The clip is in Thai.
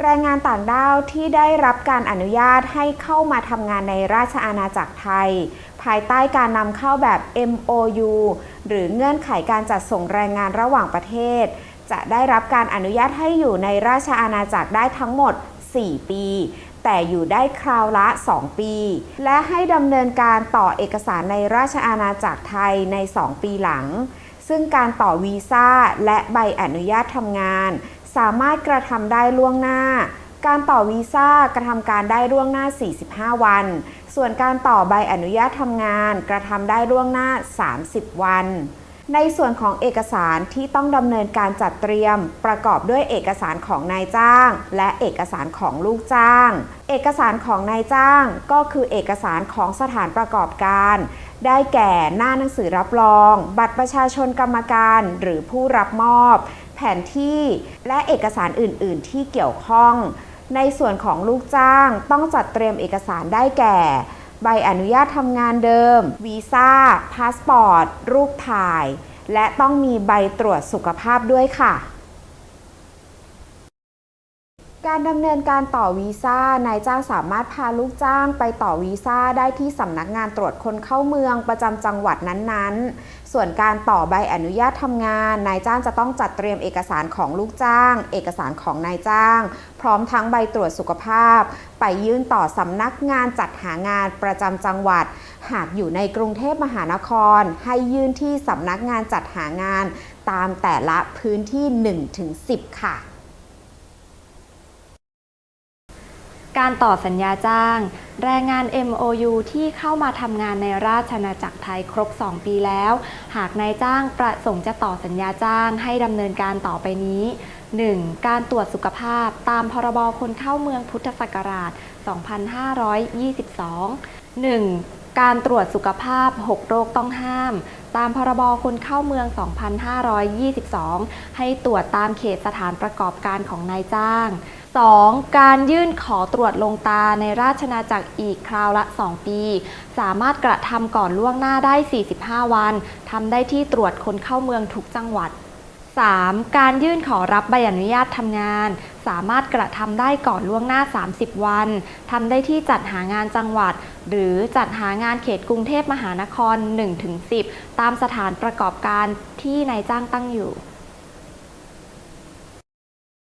แรงงานต่างด้าวที่ได้รับการอนุญาตให้เข้ามาทำงานในราชอาณาจักรไทย ภายใต้การนำเข้าแบบ MOU หรือเงื่อนไขการจัดส่งแรงงานระหว่างประเทศ จะได้รับการอนุญาตให้อยู่ในราชอาณาจักรได้ทั้งหมด 4 ปี แต่อยู่ได้คราวละ 2 ปี และให้ดำเนินการต่อเอกสารในราชอาณาจักรไทยใน 2 ปีหลัง ซึ่งการต่อวีซ่าและใบอนุญาตทำงาน สามารถกระทำได้ล่วงหน้า การต่อวีซ่ากระทำการได้ล่วงหน้า 45 วัน ส่วนการต่อใบอนุญาตทำงานกระทำได้ล่วงหน้า 30 วันในส่วนของเอกสารที่ต้องดำเนินการจัดเตรียม ประกอบด้วยเอกสารของนายจ้าง และเอกสารของลูกจ้าง เอกสารของนายจ้างก็คือเอกสารของสถานประกอบการ ได้แก่หน้าหนังสือรับรอง บัตรประชาชนกรรมการ หรือผู้รับมอบ ผนที่และเอกสารอื่น ๆ ที่เกี่ยวข้อง ในส่วนของลูกจ้างต้องจัดเตรียมเอกสารได้แก่ ใบอนุญาตทำงานเดิม วีซ่า พาสปอร์ต รูปถ่าย และต้องมีใบตรวจสุขภาพด้วยค่ะ การดำเนินการต่อวีซ่านายจ้างสามารถพาลูกจ้างไปต่อวีซ่าได้ที่สำนักงานตรวจคนเข้าเมืองประจำจังหวัดนั้นๆ ส่วนการต่อใบอนุญาตทำงาน นายจ้างจะต้องจัดเตรียมเอกสารของลูกจ้าง เอกสารของนายจ้าง พร้อมทั้งใบตรวจสุขภาพ ไปยื่นต่อสำนักงานจัดหางานประจำจังหวัด หากอยู่ในกรุงเทพมหานคร ให้ยื่นที่สำนักงานจัดหางาน ตามแต่ละพื้นที่ 1-10 ค่ะ การต่อสัญญาจ้าง แรงงาน MOU ที่เข้ามาทำงานในราชอาณาจักรไทยครบ 2 ปีแล้ว หากนายจ้างประสงค์จะต่อสัญญาจ้างให้ดำเนินการต่อไปนี้ 1. การตรวจสุขภาพตามพรบคนเข้าเมืองพุทธศักราช 2522 1. การตรวจสุขภาพ 6 โรคต้องห้าม ตามพรบคนเข้าเมือง 2522 ให้ตรวจตามเขตสถานประกอบการของนายจ้าง 2. การยื่นขอตรวจลงตาในราชนาจักรอีกคราวละ 2 ปี สามารถกระทำก่อนล่วงหน้าได้ 45 วันทำได้ที่ตรวจคนเข้าเมืองทุกจังหวัด 3. การยื่นขอรับใบอนุญาตทำงาน สามารถกระทำได้ก่อนล่วงหน้า 30 วันทำได้ที่จัดหางานจังหวัด หรือจัดหางานเขตกรุงเทพมหานคร 1-10 ตามสถานประกอบการที่นายจ้างตั้งอยู่